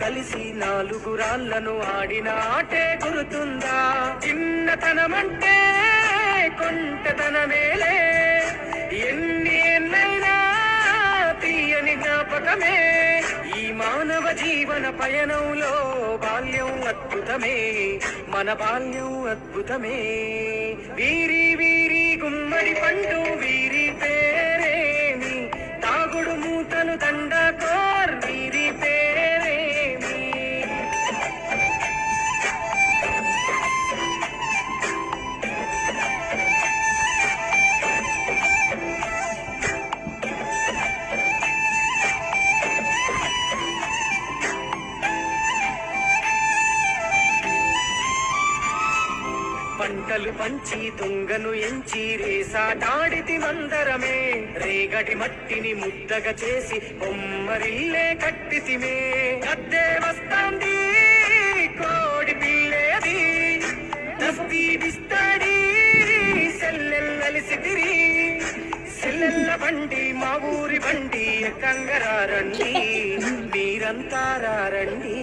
కలిసి నాలుగు రాళ్ళను ఆడిన ఆటే గురుతుందా? చిన్నతనమంటే కొంటతనమేలే. ఎన్ని ఎన్నైనా తీయని జ్ఞాపకమే. ఈ మానవ జీవన పయనంలో బాల్యం అద్భుతమే. మన బాల్యం అద్భుతమే. వీరి వీరి పంటలు పంచి దొంగను ఎంచి రేసాటాడితి మందరమే. రేగటి మట్టిని ముద్దగా చేసి బొమ్మరిల్లే కట్టితిమే గద్దే వస్తాంది కోడి పిల్లేది. దస్తీ దిస్తాడి సెల్లెల్లలిసితిరి సెల్లెల్ల బండి మా ఊరి బండి కంగరారండి మీరంతా రండి